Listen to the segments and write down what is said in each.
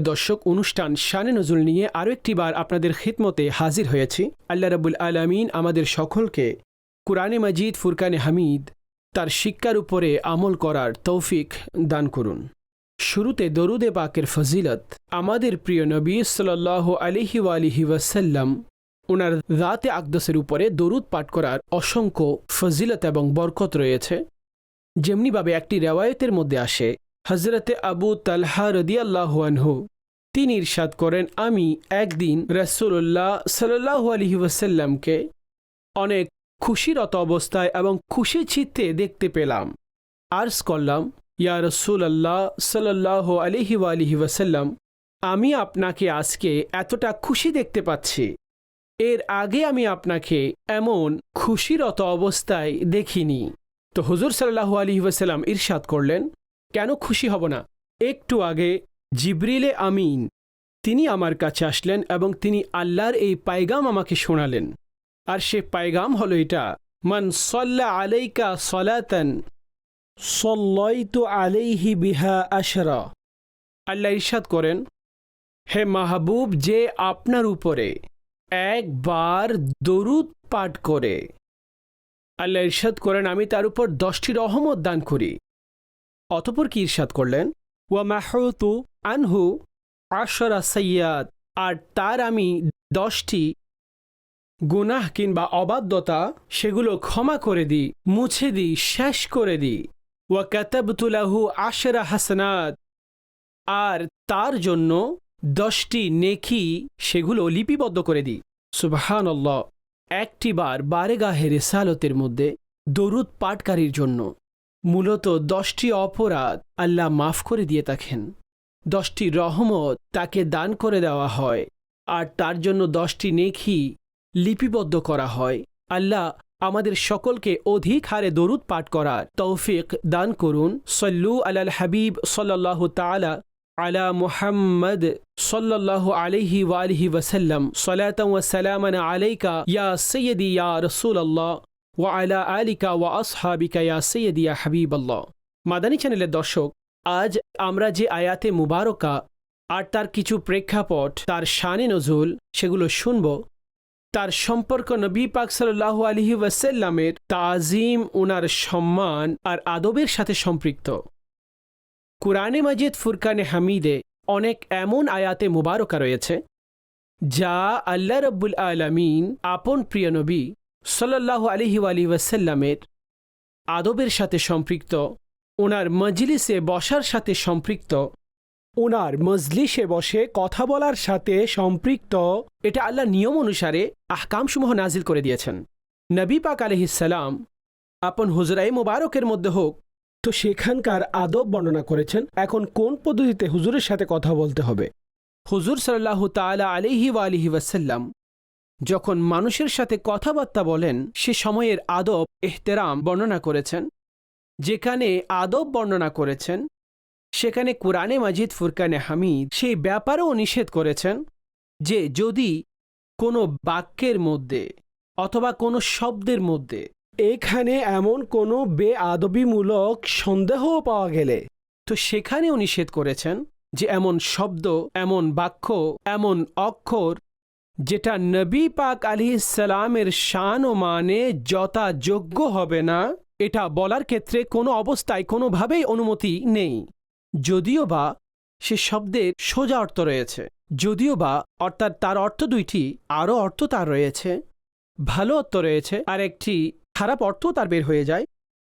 দর্শক, অনুষ্ঠান শানে নজরুল নিয়ে আরও একটি বার আপনাদের খিদমতে হাজির হয়েছি। আল্লাহ রাবুল আলামিন আমাদের সকলকে কুরআনে মাজিদ, ফুরকানে হামিদ তার শিক্ষার উপরে আমল করার তৌফিক দান করুন। শুরুতে দরুদে পাকের ফজিলত, আমাদের প্রিয় নবী সাল্লাহ আলিহি আলিহি ওয়াসাল্লাম ওনার রাতে আকদসের উপরে দরুদ পাঠ করার অসংখ্য ফজিলত এবং বরকত রয়েছে। যেমনিভাবে একটি রেওয়ায়তের মধ্যে আসে হজরতে আবু তালহা রদিয়াল্লাহ তিনি ইরশাদ করেন, আমি একদিন রসুল্লাহ সাল্লাহ আলহি ওয়াসাল্লামকে অনেক খুশিরত অবস্থায় এবং খুশি চিত্তে দেখতে পেলাম। আর্স করলাম, ইয়া রসুল আল্লাহ সাল্লাহ আলহি আলহি ওয়াসাল্লাম, আমি আপনাকে আজকে এতটা খুশি দেখতে পাচ্ছি। এর আগে আমি আপনাকে এমন খুশিরত অবস্থায় দেখিনি। তো হুজুর সাল্লাহ আলী ওয়াসাল্লাম ইরশাদ করলেন কেন খুশি হব না? একটু আগে জিব্রিলে আমিন, তিনি আমার কাছে আসলেন এবং তিনি আল্লাহর এই পায়গাম আমাকে শোনালেন। আর সে পায়গাম হলো এটা, মান সল্লা আলাইকা সলাতান, সল্লাইতু আলাইহি বিহা আশরা। আল্লাহ ইরশাদ করেন, হে মাহবুব, যে আপনার উপরে একবার দরুদ পাঠ করে। আল্লাহ ইরশাদ করেন, আমি তার উপর দশটি রহমত দান করি। অতপর কি ইরশাদ করলেন? ওয়া মাহতু আনহু আশরা সৈয়াদ আর তার আমি দশটি গুনাহ কিংবা অবাধ্যতা সেগুলো ক্ষমা করে দিই, মুছে দিই, শেষ করে দিই। ওয়া কাতাবতুলাহু আশরা হাসনাত, আর তার জন্য দশটি নেকি সেগুলো লিপিবদ্ধ করে দিই। সুবহানাল্লাহ একটি বার বারেগাহে রেসালতের মধ্যে দরুদ পাটকারীর জন্য। মূলত দশটি অপরাধ আল্লাহ মাফ করে দিয়ে থাকেন। দশটি রহমত তাকে দান করে দেওয়া হয়, আর তার জন্য দশটি নেখি লিপিবদ্ধ করা হয়। আল্লাহ আমাদের সকলকে অধিক হারে দরুদ পাঠ করার তৌফিক দান করুন। সল্লু আলাল হাবিব সাল্লাহ তালা আলা মুহাম্মদ সাল্লাহ আলহি ওয়ালিহি ওয়াসাল্লাম সলাতম ওয়াসালামান আলাইকা ইয়া সৈয়দি ইয়া রসুল আল্লাহ ওয়া আলা আলিকা ওয়া আসহাবিকা ইয়া সৈয়দি ইয়া হাবিব আল্লাহ মাদানী চ্যানেলের দর্শক, আজ আমরা যে আয়াতে মুবারকা আর তার কিছু প্রেক্ষাপট, তার শানে নজুল, সেগুলো শুনব। তার সম্পর্ক নবী পাক সাল্লাহ আলহি ওয়াসাল্লামের তাজিম ওনার সম্মান আর আদবের সাথে সম্পৃক্ত। কুরআনে মাজিদ ফুরকানে হামিদে অনেক এমন আয়াতে মুবারকা রয়েছে, যা আল্লাহ রব্বুল আলমিন আপন প্রিয় নবী সাল্লাহ আলহি আলি ওয়াসাল্লামের আদবের সাথে সম্পৃক্ত ওনার মজলিসে বসার সাথে সম্পৃক্ত ওনার মজলিসে বসে কথা বলার সাথে সম্পৃক্ত, এটা আল্লাহ নিয়ম অনুসারে আহকামসমূহ নাজিল করে দিয়েছেন। নবী পাক আলহিসাল্লাম আপন হুজরাই মুবারকের মধ্যে হোক, তো সেখানকার আদব বর্ণনা করেছেন, এখন কোন পদ্ধতিতে হুজুরের সাথে কথা বলতে হবে? হুজুর সাল্লাহ তালা আলিহি আলিহি ওয়াসাল্লাম যখন মানুষের সাথে কথাবার্তা বলেন, সে সময়ের আদব, এহতেরাম বর্ণনা করেছেন। যেখানে আদব বর্ণনা করেছেন, সেখানে কোরআনে মাজিদ, ফুরকানে হামিদ সেই ব্যাপারেও নিষেধ করেছেন যে যদি কোনো বাক্যের মধ্যে অথবা কোনো শব্দের মধ্যে এখানে এমন কোনো বেআদবিমূলক সন্দেহও পাওয়া গেলে, তো সেখানেও নিষেধ করেছেন যে এমন শব্দ, এমন বাক্য, এমন অক্ষর যেটা নবী পাক আলি সালামের শান ও মানে যথাযোগ্য হবে না, এটা বলার ক্ষেত্রে কোনো অবস্থায় কোনোভাবেই অনুমতি নেই। যদিও বা সে শব্দের সোজা অর্থ রয়েছে, যদিও বা অর্থাৎ তার অর্থ দুইটি, আরও অর্থ তার রয়েছে। ভালো অর্থ রয়েছে, আর একটি খারাপ অর্থ তার বের হয়ে যায়।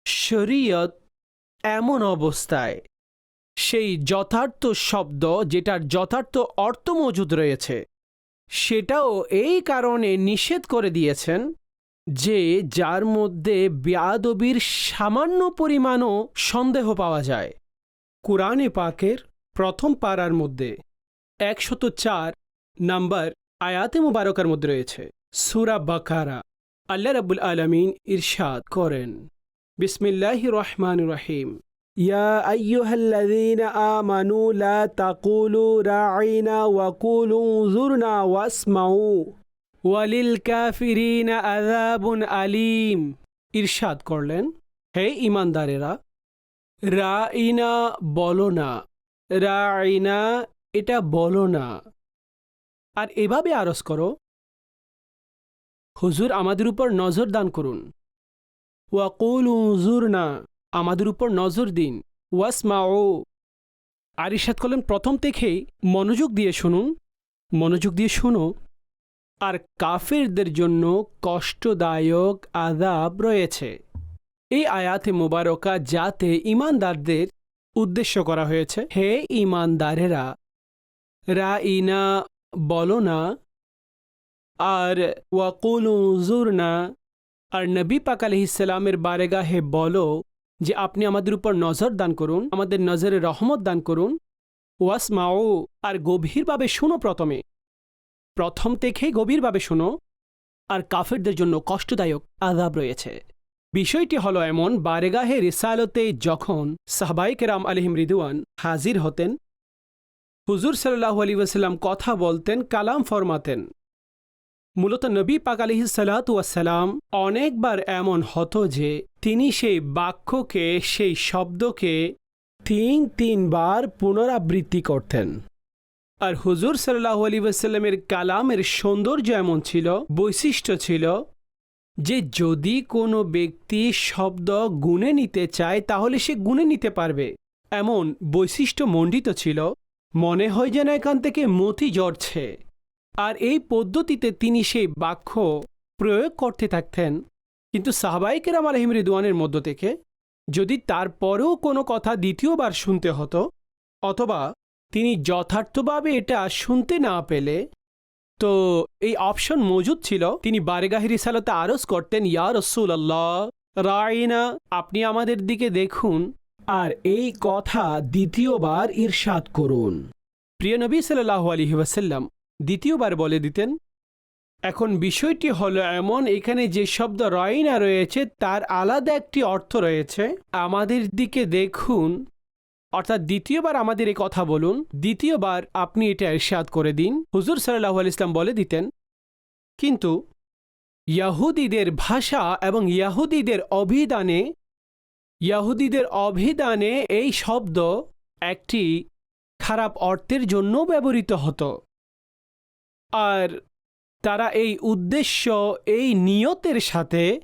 শরীয়ত এমন অবস্থায়, সেই যথার্থ শব্দ যেটার যথার্থ অর্থ মজুদ রয়েছে সেটাও এই কারণে নিষেধ করে দিয়েছেন যে যার মধ্যে বেয়াদবির সামান্য পরিমাণও সন্দেহ পাওয়া যায়। কোরআনে পাকের প্রথম পাড়ার মধ্যে একশত চার নাম্বার আয়াতে মুবারকার মধ্যে রয়েছে। সুরা বাকারা আল্লাহ রাব্বুল আলামিন ইরশাদ করেন। বিসমিল্লাহ রহমান রহিম। يا أيها الذين آمنوا لا تقولوا راعينا وقولوا انظرنا واسمعوا ওয়ালিল কাফিরিন আযাবুন আলিম ইরশাদ করলেন হে ইমানদারেরা রাইনা বলো না রাইনা এটা বলো না আর এভাবে আরজ করো হুজুর আমাদের উপর নজর দান করুন ওয়াকুল হুজুর না আমাদের উপর নজর দিন। ওয়াসমাও আর ইরশাদ করলেন, প্রথম থেকেই মনোযোগ দিয়ে শুনুন। মনোযোগ দিয়ে শোনো। আর কাফেরদের জন্য কষ্টদায়ক আদাব রয়েছে। এই আয়াতে মোবারকা যাতে ইমানদারদের উদ্দেশ্য করা হয়েছে। হে ইমানদারেরা রা ইনা বলো না। আর ওয়াকুল জুর না। আর নবী পাক আলহিসাল্লামের বারেগাহে বলো যে আপনি আমাদের উপর নজর দান করুন, আমাদের নজরে রহমত দান করুন। ওয়াসমাও আর গভীরভাবে শুনো প্রথমে। প্রথম থেকেই গভীরভাবে শোনো, আর কাফেরদের জন্য কষ্টদায়ক আদাব রয়েছে। বিষয়টি হলো এমন, বারেগাহে রিসালতে যখন সাহবাইকেরাম আলহিম রিদুয়ান হাজির হতেন, হুজুর সাল্লাহ আলী ওয়াসাল্লাম কথা বলতেন, কালাম ফরমাতেন। মূলত নবী পাক আলহি সালাতাম অনেকবার এমন হতো যে তিনি সেই বাক্যকে, সেই শব্দকে তিন তিনবার পুনরাবৃত্তি করতেন। আর হুজুর সাল্লাহ আলী ওয়াসাল্লামের কালামের সৌন্দর্য এমন ছিল, বৈশিষ্ট্য ছিল যে যদি কোনো ব্যক্তি শব্দ গুনে নিতে চায় তাহলে সে গুনে নিতে পারবে। এমন বৈশিষ্ট্য মণ্ডিত ছিল, মনে হয় যেন এখান থেকে মতি জড়ছে আর এই পদ্ধতিতে তিনি সেই বাক্য প্রয়োগ করতে থাকতেন। কিন্তু সাহবাইকেরাম আলহিম রিদওয়ানের মধ্য থেকে যদি তারপরেও কোনো কথা দ্বিতীয়বার শুনতে হতো, অথবা তিনি যথার্থভাবে এটা শুনতে না পেলে, তো এই অপশন মজুদ ছিল, তিনি বারেগাহি রিসালতে আরজ করতেন, ইয়া রসুল আল্লাহ রায়না আপনি আমাদের দিকে দেখুন আর এই কথা দ্বিতীয়বার ঈর্ষাদ করুন। প্রিয় নবী সাল্লাহ আলহি ওয়াসাল্লাম দ্বিতীয়বার বলে দিতেন, এখন বিষয়টি হলো এমন, এখানে যে শব্দ রয়না রয়েছে, তার আলাদা একটি অর্থ রয়েছে। আমাদের দিকে দেখুন। অর্থাৎ দ্বিতীয়বার আমাদের এই কথা বলুন, দ্বিতীয়বার আপনি এটা ইরশাদ করে দিন। হুজুর সাল্লাহ ইসলাম বলে দিতেন, কিন্তু ইয়াহুদীদের ভাষা এবং ইয়াহুদীদের অভিধানে ইয়াহুদীদের অভিধানে এই শব্দ একটি খারাপ অর্থের জন্য ব্যবহৃত হতো। আর তারা এই উদ্দেশ্য, এই নিয়তের সাথে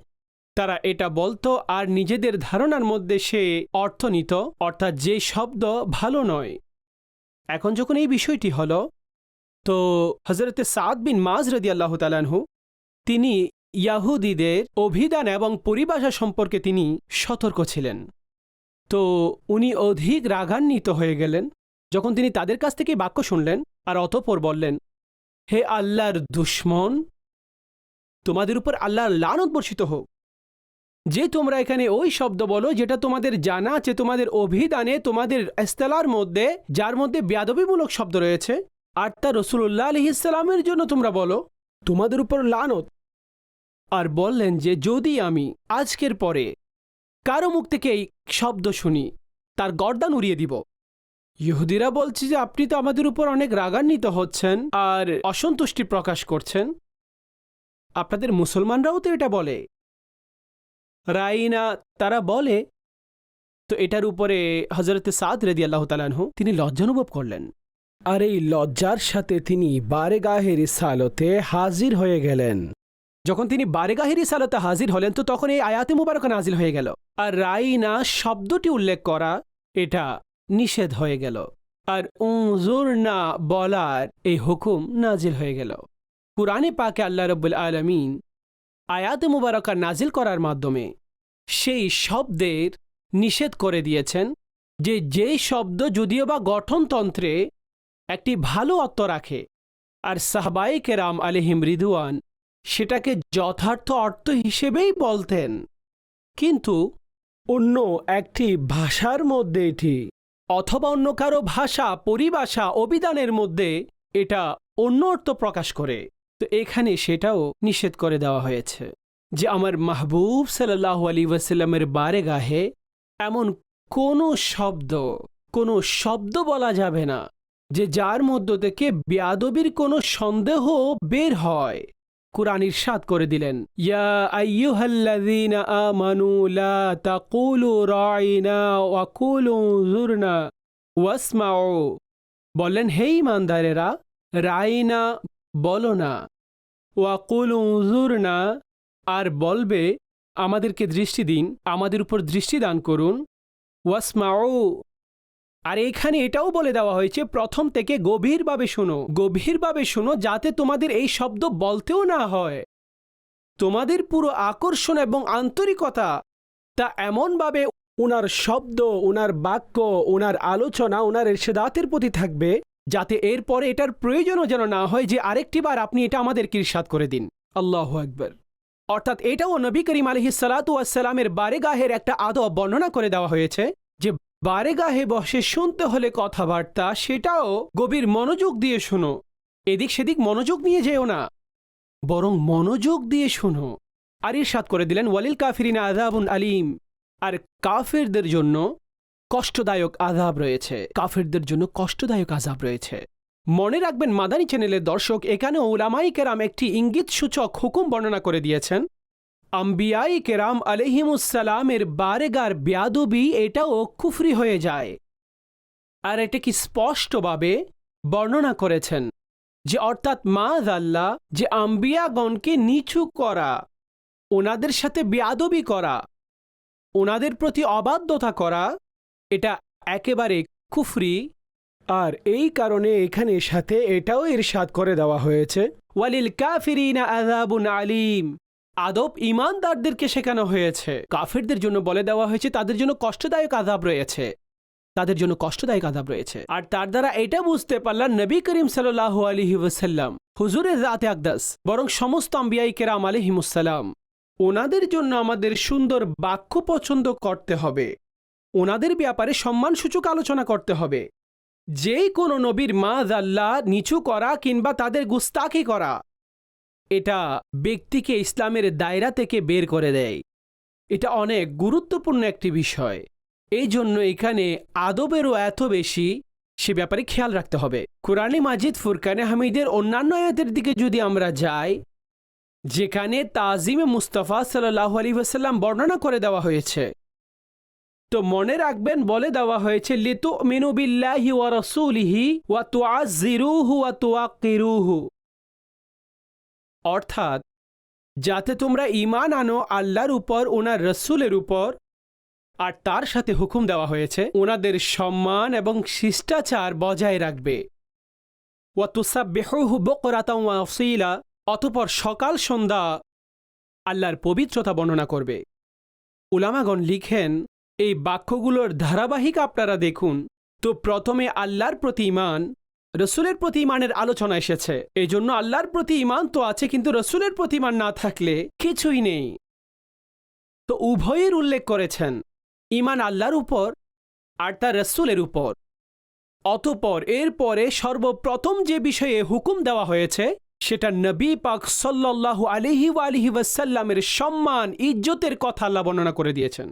তারা এটা বলতো, আর নিজেদের ধারণার মধ্যে সে অর্থ নিত অর্থাৎ যে শব্দ ভালো নয়। এখন যখন এই বিষয়টি হল, তো হজরতে সাদ বিন মাজ রদি আল্লাহ তালানহু তিনি ইয়াহুদিদের অভিধান এবং পরিভাষা সম্পর্কে তিনি সতর্ক ছিলেন। তো উনি অধিক রাগান্বিত হয়ে গেলেন। যখন তিনি তাদের কাছ থেকে বাক্য শুনলেন আর অতপর বললেন হে আল্লাহর দুশ্মন, তোমাদের উপর আল্লাহর লানত বর্ষিত হোক। যে তোমরা এখানে ওই শব্দ বলো যেটা তোমাদের জানা আছে, তোমাদের অভিধানে, তোমাদের এস্তেলার মধ্যে, যার মধ্যে ব্যাদবিমূলক শব্দ রয়েছে, আর তা রসুল্লাহ আলহিসাল্লামের জন্য তোমরা বলো, তোমাদের উপর লানত। আর বললেন যে, যদি আমি আজকের পরে কারও মুখ থেকে এই শব্দ শুনি, তার গর্দান উড়িয়ে দিব। ইহুদিরা বলছে যে আপনি তো আমাদের উপর অনেক রাগান্বিত হচ্ছেন আর অসন্তুষ্টি প্রকাশ করছেন। আপনাদের মুসলমানরাও তো এটা বলে। রাইনা, তারা বলে, তো এটার উপরে হজরত সাদ রেদি আল্লাহ তালানহু তিনি লজ্জা অনুভব করলেন। আর এই লজ্জার সাথে তিনি বারেগাহে রিসালতে হাজির হয়ে গেলেন। যখন তিনি বারেগাহির সালতে হাজির হলেন, তো তখন এই আয়াতে মুবারক নাজিল হয়ে গেল। আর রাইনা শব্দটি উল্লেখ করা, এটা নিষেধ হয়ে গেল। আর উজুর না বলার এই হুকুম নাজিল হয়ে গেল। কুরআনে পাকে আল্লাহ রব্বুল আলমিন আয়াতে মুবারকা নাজিল করার মাধ্যমে সেই শব্দের নিষেধ করে দিয়েছেন যে যে শব্দ যদিও বা গঠনতন্ত্রে একটি ভালো অর্থ রাখে, আর সাহবাই কেরাম আলিহিম রিদুয়ান সেটাকে যথার্থ অর্থ হিসেবেই বলতেন। কিন্তু অন্য একটি ভাষার মধ্যে এটি অথবা অন্য কারও ভাষা, পরিভাষা, অভিধানের মধ্যে এটা অন্য অর্থ প্রকাশ করে। তো এখানে সেটাও নিষেধ করে দেওয়া হয়েছে যে আমার মাহবুব সাল্লাহ আলী ওয়াসাল্লামের বারে গাহে এমন কোনো শব্দ কোনো শব্দ বলা যাবে না যে যার মধ্য থেকে বেয়াদবির কোনো সন্দেহ বের হয়। কুরআন ইরশাদ করে দিলেন। ইয়া আইয়ুহাল্লাযীনা আমানু লা তাকুলু রাইনা ওয়া কুলু যুরনা ওয়াসমাউ। বললেন, হে ইমানদারেরা, রাইনা বলো না ওয়া কুলু যুরনা আর বলবে, আমাদেরকে দৃষ্টি দিন, আমাদের উপর দৃষ্টি দান করুন। ওয়াসমাউ আর এখানে এটাও বলে দেওয়া হয়েছে, প্রথম থেকে গভীরভাবে শোনো। গভীরভাবে শোনো যাতে তোমাদের এই শব্দ বলতেও না হয়। তোমাদের পুরো আকর্ষণ এবং আন্তরিকতা তা এমনভাবে উনার শব্দ, উনার বাক্য, উনার আলোচনা, উনার এরশেদাতের প্রতি থাকবে যাতে এরপরে এটার প্রয়োজনও যেন না হয় যে আরেকটি বার আপনি এটা আমাদের কিরসাদ করে দিন। আল্লাহ একবার অর্থাৎ এটাও নবী করিম আলহি সালাতামের বারেগাহের একটা আদব বর্ণনা করে দেওয়া হয়েছে যে বারেগাহে বসে শুনতে হলে কথাবার্তা, সেটাও গভীর মনোযোগ দিয়ে শোনো। এদিক সেদিক মনোযোগ নিয়ে যেও না। বরং মনোযোগ দিয়ে শোনো। আর ইরশাদ করে দিলেন, ওয়ালিল কাফিরিনা আজাবুন আলিম। আর কাফেরদের জন্য কষ্টদায়ক আজাব রয়েছে। কাফেরদের জন্য কষ্টদায়ক আজাব রয়েছে। মনে রাখবেন, মাদানী চ্যানেলের দর্শক এখানে ওলামাই কেরাম একটি ইঙ্গিত সূচক হুকুম বর্ণনা করে দিয়েছেন। আম্বিয়াই কেরাম আলহিমুসালামের বারেগার ব্যাদবি এটাও কুফরি হয়ে যায়। আর এটা কি স্পষ্টভাবে বর্ণনা করেছেন যে অর্থাৎ মাজ আল্লাহ যে আম্বিয়াগণকে নিচু করা, ওনাদের সাথে বেয়াদবি করা, ওনাদের প্রতি অবাধ্যতা করা, এটা একেবারে কুফরি। আর এই কারণে এখানে সাথে এটাও ইরশাদ করে দেওয়া হয়েছে, ওয়ালিল কাফিরিনা আযাবুন আলিম। আদব ইমানদারদেরকে শেখানো হয়েছে। কাফেরদের জন্য বলে দেওয়া হয়েছে, তাদের জন্য কষ্টদায়ক আদাব রয়েছে। তাদের জন্য কষ্টদায়ক আদাব রয়েছে। আর তার দ্বারা এটা বুঝতে পারলাম নবী করিম সাল্লাহ আলহি ওসাল্লাম হুজুরের জাতে আকদাস, বরং সমস্ত আম্বিয়াই কেরাম আলহিমুসাল্লাম ওনাদের জন্য আমাদের সুন্দর বাক্য পছন্দ করতে হবে। ওনাদের ব্যাপারে সম্মানসূচক আলোচনা করতে হবে। যেই কোনো নবীর মা আল্লাহ নিচু করা কিংবা তাদের গুস্তাকি করা এটা ব্যক্তিকে ইসলামের দায়রা থেকে বের করে দেয়। এটা অনেক গুরুত্বপূর্ণ একটি বিষয়। এই জন্য এখানে আদবেরও এত বেশি সে ব্যাপারে খেয়াল রাখতে হবে। কোরআনে মাজিদ, ফুরকানে হামিদের অন্যান্য আয়াতের দিকে যদি আমরা যাই, যেখানে তাজিমে মুস্তাফা সাল্লাহ আলী ওয়াসাল্লাম বর্ণনা করে দেওয়া হয়েছে। তো মনে রাখবেন, বলে দেওয়া হয়েছে লিতু মিনুবিল্লাহি ওয়া রসুলিহি ওয়া তুআজিরুহু ওয়া তুআকিরুহু অর্থাৎ, যাতে তোমরা ঈমান আনো আল্লাহর উপর, ওনার রসুলের উপর, আর তার সাথে হুকুম দেওয়া হয়েছে, ওনাদের সম্মান এবং শিষ্টাচার বজায় রাখবে। ওয়া তুসাব্বিহুহু বুকরাতাও ওয়া আসীলা, অতপর সকাল সন্ধ্যা আল্লাহর পবিত্রতা বর্ণনা করবে। উলামাগণ লিখেন, এই বাক্যগুলোর ধারাবাহিক আপনারা দেখুন। তো প্রথমে আল্লাহর প্রতি ইমান রসুলের প্রতি ইমানের আলোচনা এসেছে। এই জন্য আল্লাহর প্রতি ইমান তো আছে, কিন্তু রসুলের প্রতি ইমান না থাকলে কিছুই নেই। তো উভয়ের উল্লেখ করেছেন ইমান আল্লাহর উপর আর তার রসুলের উপর। অতপর এরপরে সর্বপ্রথম যে বিষয়ে হুকুম দেওয়া হয়েছে, সেটা নবী পাক সাল্লাল্লাহু আলিহি আলিহি ওয়াসাল্লামের সম্মান, ইজ্জতের কথা আল্লাহ বর্ণনা করে দিয়েছেন।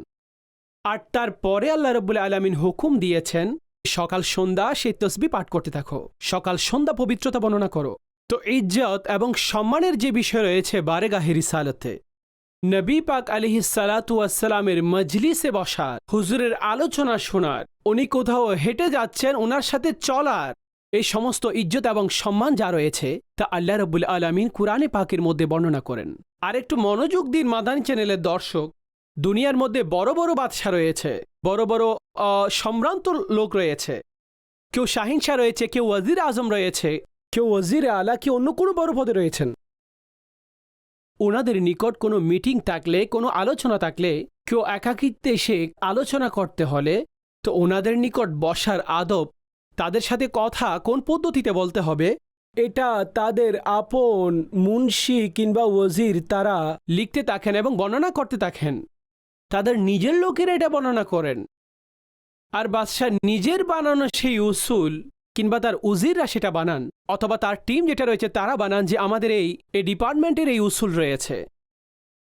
আর তারপরে আল্লাহ রব্বুল আলমিন হুকুম দিয়েছেন সকাল সন্ধ্যা সেই তসবি পাঠ করতে থাকো। সকাল সন্ধ্যা পবিত্রতা বর্ণনা করো। তো ইজ্জত এবং সম্মানের যে বিষয় রয়েছে বারেগাহি রিসালতে। নবী পাক আলিহি সালাতুয়াসালামের মজলিসে বসার, হুজুরের আলোচনা শোনার, উনি কোথাও হেঁটে যাচ্ছেন ওনার সাথে চলার, এই সমস্ত ইজ্জত এবং সম্মান যা রয়েছে, তা আল্লাহ রব্বুল আলমিন কুরআনে পাকের মধ্যে বর্ণনা করেন। আর একটু মনোযোগ দিন মাদানী চ্যানেলের দর্শক দুনিয়ার মধ্যে বড় বড় বাদশা রয়েছে, বড় বড় সম্ভ্রান্ত লোক রয়েছে। কেউ শাহিনশাহ রয়েছে, কেউ ওয়াজির আজম রয়েছে, কেউ ওজিরে আলা কি অন্য কোনো বড় পদে রয়েছেন। ওনাদের নিকট কোনো মিটিং থাকলে, কোনো আলোচনা থাকলে, কেউ একাকিত্বে এসে আলোচনা করতে হলে, তো ওনাদের নিকট বসার আদব, তাদের সাথে কথা কোন পদ্ধতিতে বলতে হবে? এটা তাদের আপন, মুন্সি কিংবা ওজির তারা লিখতে থাকেন এবং বর্ণনা করতে থাকেন। তাদের নিজের লোকেরা এটা বর্ণনা করেন। আর বাদশাহ নিজের বানানো সেই উসুল কিংবা তার উজিররা সেটা বানান, অথবা তার টিম যেটা রয়েছে তারা বানান যে আমাদের এই এই ডিপার্টমেন্টের এই উসুল রয়েছে।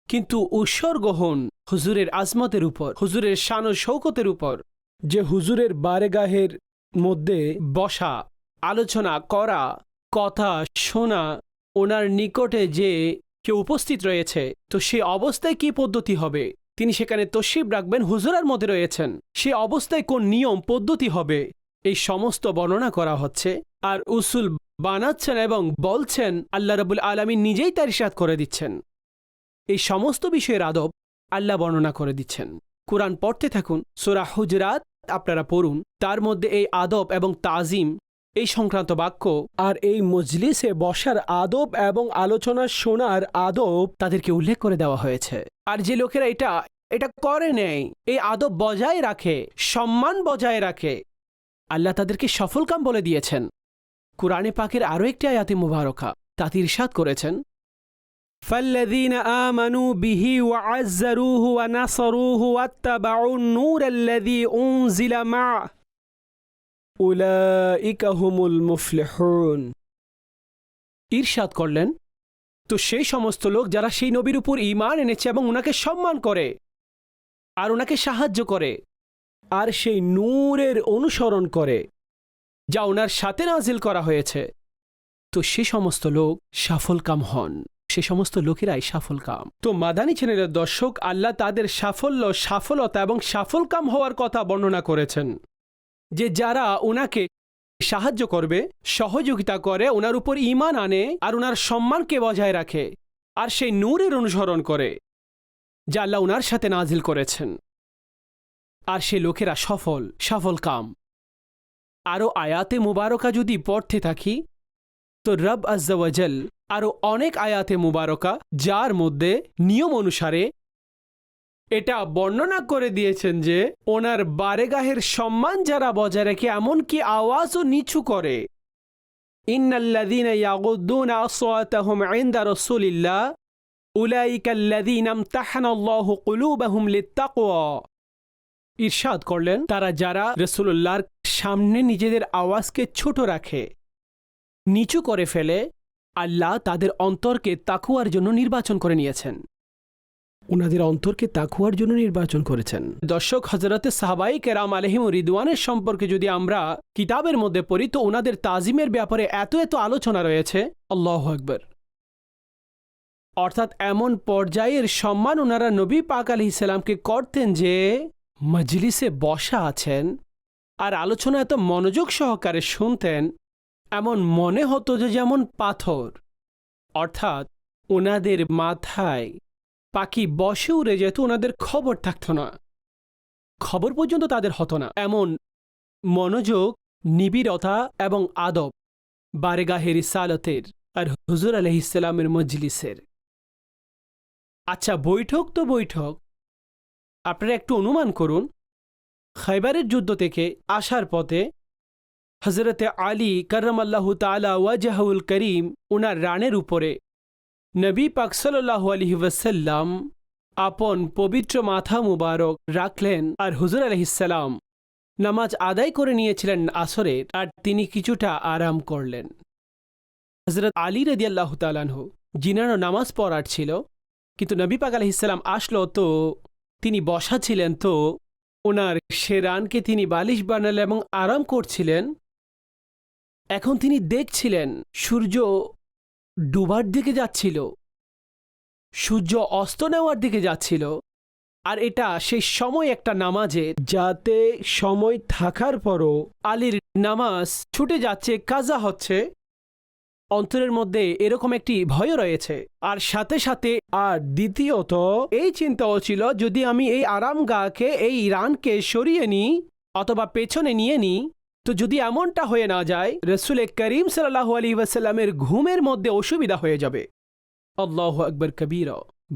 কিন্তু উৎসর্গ হন হুজুরের আজমতের উপর, হুজুরের শান ও শৌকতের উপর, যে হুজুরের বারেগাহের মধ্যে বসা, আলোচনা করা, কথা শোনা, ওনার নিকটে যে কেউ উপস্থিত রয়েছে, তো সে অবস্থায় কি পদ্ধতি হবে? তিনি সেখানে তশিব রাখবেন, হুজুরার মধ্যে রয়েছেন। সে অবস্থায় কোন নিয়ম, পদ্ধতি হবে, এই সমস্ত বর্ণনা করা হচ্ছে। আর উসুল বানাচ্ছেন এবং বলছেন, আল্লাহ রাবুল আলমী নিজেই তার ইসাদ করে দিচ্ছেন। এই সমস্ত বিষয়ের আদব আল্লাহ বর্ণনা করে দিচ্ছেন। কোরআন পড়তে থাকুন, সোরা হুজরাত আপনারা পড়ুন। তার মধ্যে এই আদব এবং তাজিম এই সংক্রান্ত বাক্য আর এই মজলিসে বসার আদব এবং আলোচনা শোনার আদব তাদেরকে উল্লেখ করে দেওয়া হয়েছে আর যে লোকেরা এটা এটা করে নেয় এই আদব বজায় রাখে সম্মান বজায় রাখে আল্লাহ তাদেরকে সফলকাম বলে দিয়েছেন কুরআনে পাকের আরও একটি আয়াতে মুবারকা তাতে ইরশাদ করেছেন فالذين آمنوا به وعزروه ونصروه واتبعوا النور الذي أنزل معه ঈর্ষাদ করলেন, তো সেই সমস্ত লোক যারা সেই নবীর উপর ঈমান এনেছে এবং ওনাকে সম্মান করে আর ওনাকে সাহায্য করে আর সেই নূরের অনুসরণ করে যা ওনার সাথে নাজিল করা হয়েছে, তো সে সমস্ত লোক সফলকাম হন। সে সমস্ত লোকেরাই সফলকাম তো মাদানী চ্যানেলের দর্শক আল্লাহ তাদের সাফল্য, সফলতা এবং সফলকাম হওয়ার কথা বর্ণনা করেছেন। যে যারা ওনাকে সাহায্য করবে, সহযোগিতা করে ওনার উপর ঈমান আনে আর ওনার সম্মানকে বজায় রাখে আর সেই নূরের অনুসরণ করে যা আল্লাহ ওনার সাথে নাজিল করেছেন। আর সে লোকেরা সফল সফল কাম। আরও আয়াতে মুবারকা যদি পড়তে থাকি, তো রব আজ্জাওয়াজল আরও অনেক আয়াতে মুবারকা, যার মধ্যে নিয়ম অনুসারে এটা বর্ণনা করে দিয়েছেন যে, ওনার বারেগাহের সম্মান যারা বজায় রেখে, এমনকি আওয়াজও নিচু করে। ইরশাদ করলেন, তারা যারা রসুল্লাহর সামনে নিজেদের আওয়াজকে ছোট রাখে, নিচু করে ফেলে, আল্লাহ তাদের অন্তরকে তাকুয়ার জন্য নির্বাচন করে নিয়েছেন। ওনাদের অন্তরকে তাকুয়ার জন্য নির্বাচন করেছেন। দর্শক হজরতে সাহাবাই কেরাম আলহিম রিদওয়ানের সম্পর্কে যদি আমরা কিতাবের মধ্যে পড়ি, তো ওনাদের তাজিমের ব্যাপারে এত এত আলোচনা রয়েছে। আল্লাহ আকবর। অর্থাৎ এমন পর্যায়ের সম্মান ওনারা নবী পাক আলি ইসলামকে করতেন যে মজলিসে বসা আছেন আর আলোচনা এত মনোযোগ সহকারে শুনতেন, এমন মনে হতো যে যেমন পাথর। অর্থাৎ ওনাদের মাথায় পাখি বসে উড়ে যেত, ওনাদের খবর থাকত না। খবর পর্যন্ত তাদের হতো না। এমন মনোযোগ, নিবিড়তা এবং আদব বারেগাহের ইসালতের আর হুজুর আলহিসাল্লামের মজলিসের। আচ্ছা বৈঠক তো বৈঠক। আপনারা একটু অনুমান করুন, খাইবারের যুদ্ধ থেকে আসার পথে হজরতে আলী করমাল্লাহ তালা ওয়াজাহুল করিম ওনার রানের উপরে নবী পাক সাল্লাহ আলহি ওয়াসাল্লাম আপন পবিত্র মাথা মুবারক রাখলেন আর হুজুর আলহিসাল্লাম নামাজ আদায় করে নিয়েছিলেন আসরের আর তিনি কিছুটা আরাম করলেন। হজরত আলী রদি আল্লাহ তালানহ জিনারও নামাজ পড়ার ছিল, কিন্তু নবী পাক আলহিসাল্লাম আসলো তো, তিনি বসা ছিলেন তো, ওনার সে রানকে তিনি বালিশ বানালেন এবং আরাম করছিলেন। এখন তিনি দেখছিলেন সূর্য ডুবার দিকে যাচ্ছিল। সূর্য অস্ত নেওয়ার দিকে যাচ্ছিল। আর এটা সেই সময় একটা নামাজে, যাতে সময় থাকার পরও আলীর নামাজ ছুটে যাচ্ছে, কাজা হচ্ছে। অন্তরের মধ্যে এরকম একটি ভয় রয়েছে। আর সাথে সাথে, আর দ্বিতীয়ত, এই চিন্তাও ছিল, যদি আমি এই আরাম গাকে, এই রানকে সরিয়ে নিই, অথবা পেছনে নিয়ে নিই তো যদি এমনটা হয়ে না যায় রসুল করিম সাল্লাহ আলী ওয়াসাল্লামের ঘুমের মধ্যে অসুবিধা হয়ে যাবে। আল্লাহ আকবর কবির।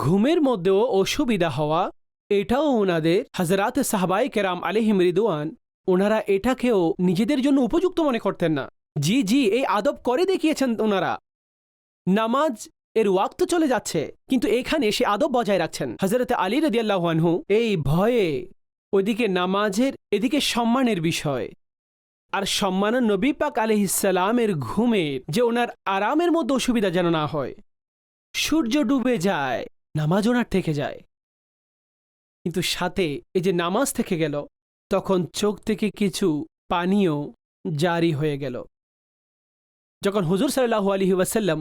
ঘুমের মধ্যেও অসুবিধা হওয়া, এটাও ওনাদের হাজরাত সাহাবাই কেরাম আলিহিম রিদুয়ান ওনারা এটাকেও নিজেদের জন্য উপযুক্ত মনে করতেন না। জি জি, এই আদব করে দেখিয়েছেন ওনারা নামাজ এর ওয়াক্ত চলে যাচ্ছে, কিন্তু এখানে সে আদব বজায় রাখছেন। হজরত আলী রদিয়াল্লাহানহু এই ভয়ে ওদিকে নামাজের, এদিকে সম্মানের বিষয়। আর সম্মান নবী পাক আলহিসালামের ঘুমের যে ওনার আরামের মধ্যে অসুবিধা যেন না হয়। সূর্য ডুবে যায়, নামাজ ওনার থেকে যায়। কিন্তু সাথে এই যে নামাজ থেকে গেল, তখন চোখ থেকে কিছু পানীয় জারি হয়ে গেল। যখন হুজুর সাল্লাহু আলহি ওয়াসাল্লাম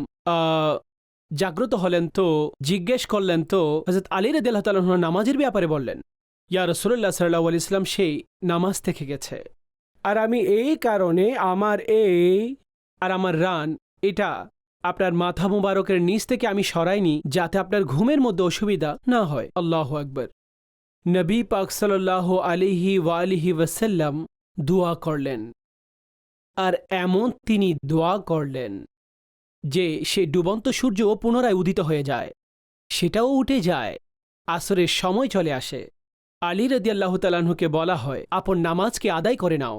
জাগ্রত হলেন তো, জিজ্ঞেস করলেন তো হজরত আলী রদ আল্লাহ নামাজের ব্যাপারে বললেন, ইয়া রসুল্লাহ সাল্লাহ আলি ইসলাম সেই নামাজ থেকে গেছে। আর আমি এই কারণে আমার এই, আর আমার রান, এটা আপনার মাথা মুবারকের নিচ থেকে আমি সরাইনি যাতে আপনার ঘুমের মধ্যে অসুবিধা না হয়। আল্লাহ আকবর। নবী পাক সাল্লাহ আলিহি ওয়ালিহি ওয়াসাল্লাম দোয়া করলেন। আর এমন তিনি দোয়া করলেন যে সে ডুবন্ত সূর্য পুনরায় উদিত হয়ে যায়, সেটাও উঠে যায়, আসরের সময় চলে আসে। আলী রদিয়াল্লাহ তালাহুকে বলা হয়, আপন নামাজকে আদায় করে নাও।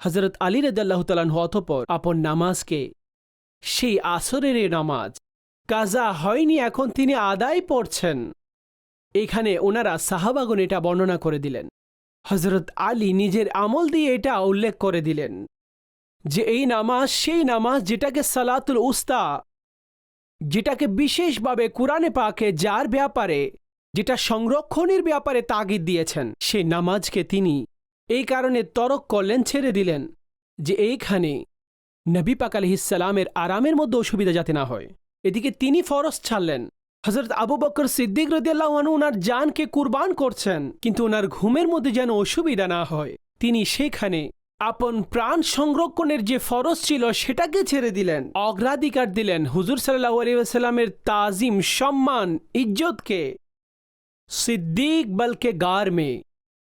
হজরত আলী রদাল্লাহ তালাহ অতপর আপন নামাজকে, সেই আসরের নামাজ, কাজা হয়নি এখন তিনি আদায় পড়ছেন। এখানে ওনারা সাহাবাগুন এটা বর্ণনা করে দিলেন। হজরত আলী নিজের আমল দিয়ে এটা উল্লেখ করে দিলেন যে এই নামাজ সেই নামাজ যেটাকে সালাতুল উস্তা, যেটাকে বিশেষভাবে কোরআনে পাকে যার ব্যাপারে, যেটা সংরক্ষণের ব্যাপারে তাগিদ দিয়েছেন সেই নামাজকে তিনি এই কারণে তরক করলেন ছেড়ে দিলেন যে এইখানে নবী পাক আলহিসালামের আরামের মধ্যে অসুবিধা যাতে না হয়। এদিকে তিনি ফরস ছাড়লেন। হজরত আবু বকর সিদ্দিক রদিয়াল্লাহ ওনার জানকে কুরবান করছেন, কিন্তু ওনার ঘুমের মধ্যে যেন অসুবিধা না হয়। তিনি সেখানে আপন প্রাণ সংরক্ষণের যে ফরজ ছিল সেটাকে ছেড়ে দিলেন। অগ্রাধিকার দিলেন হুজুর সাল্লাহ আলিয়াল্লামের তাজিম, সম্মান, ইজ্জতকে। সিদ্দিক বলকে গার মে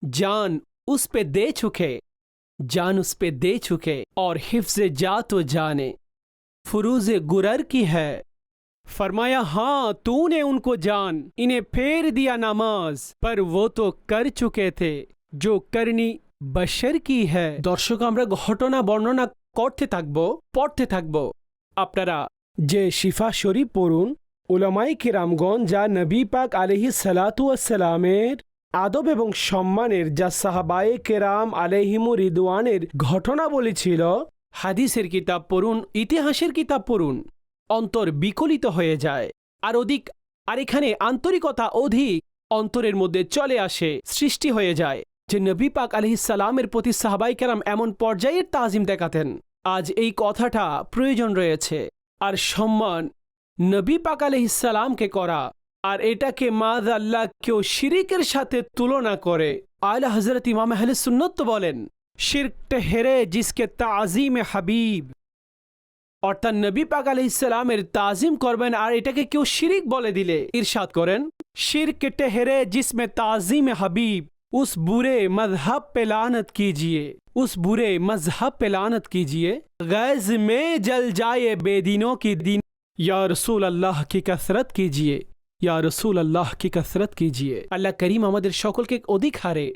জান उस पे दे चुके जान उस पे दे चुके और हिफ्ज जा तो जाने फुरूज गुरर की है फरमाया हाँ तूने उनको जान इन्हें फेर दिया नमाज पर वो तो कर चुके थे जो करनी बशर की है দর্শক আমরা ঘটনা বর্ণনা করতে থাকব পড়তে থাকব আপনারা যে শিফা শরীফ পড়ুন ওলামাই কিরামগণ যা নবী পাক আলহি সালাতু সালামের আদব এবং সম্মানের যা সাহাবায়ে কেরাম আলহিমু রিদওয়ানের ঘটনা বলেছিল হাদিসের কিতাব পড়ুন, ইতিহাসের কিতাব পড়ুন, অন্তর বিকলিত হয়ে যায়। আর অধিক, আর এখানে আন্তরিকতা অধিক অন্তরের মধ্যে চলে আসে, সৃষ্টি হয়ে যায়, যে নবী পাক আলহিসালামের প্রতি সাহাবাই কেরাম এমন পর্যায়ের তাজিম দেখাতেন। আজ এই কথাটা প্রয়োজন রয়েছে। আর সম্মান নবী পাক আলহিসালামকে করা আর এটাকে মাদ আল্লাহ কেউ শিরিকের সাথে তুলনা করে আয়লা হজরত ইমাম আহলে সুন্নত তো বলেন শিরকটা হেরে জিসকে তাজিম হাবিব অর্থাৎ নবী পাক আলি ইসলামের তাজিম করবেন আর এটাকে কেউ শিরিক বলে দিলে ইরশাদ করেন শিরক টেহরে जिसमें ताजीम हबीब उस बुरे मजहब पे लानत कीजिए उस बुरे मजहब पे लानत कीजिए गैज में जल जाए बेदीनों की दिन या रसूल अल्लाह की कसरत कीजिए या রসুল আল্লাহ কি কসরত কিজিয়ে? আল্লাহ করিম আমাদের সকলকে অধিক হারে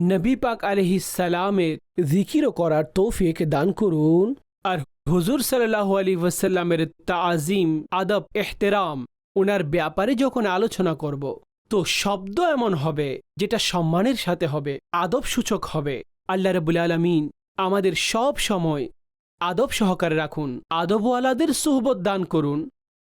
নবী পাক আলহি সালামের জিকিরও করার তৌফিক দান করুন। আর হুজুর সাল্লাহ আলী ওয়াসাল্লামের তাজিম আদব, এহতেরাম ওনার ব্যাপারে যখন আলোচনা করব, তো শব্দ এমন হবে যেটা সম্মানের সাথে হবে, আদব সূচক হবে। আল্লাহ রবুল আলমিন আমাদের সব সময় আদব সহকারে রাখুন, আদবওয়ালাদের সুহবত দান করুন।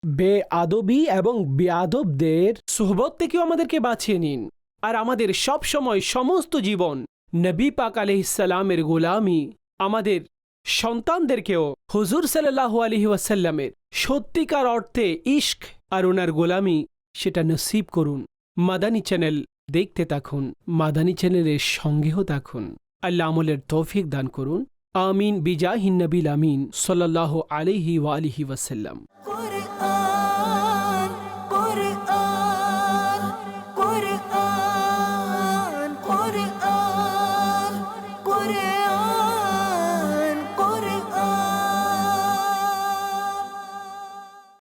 বে আদবি এবং বেআদবদের সুহবত থেকেও আমাদেরকে বাঁচিয়ে নিন। আর আমাদের সব সময় সমস্ত জীবন নবী পাক আলহিসাল্লামের গোলামি, আমাদের সন্তানদেরকেও হুজুর সাল্লাহু আলহি ওয়াসাল্লামের সত্যিকার অর্থে ইশক আর ওনার গোলামি, সেটা নসিব করুন। মাদানী চ্যানেল দেখতে থাকুন, মাদানী চ্যানেলের সঙ্গেও থাকুন। আল্লাহ আমলের তৌফিক দান করুন। آمين بجاه النبي الأمين صلى الله عليه وآلہ وسلم۔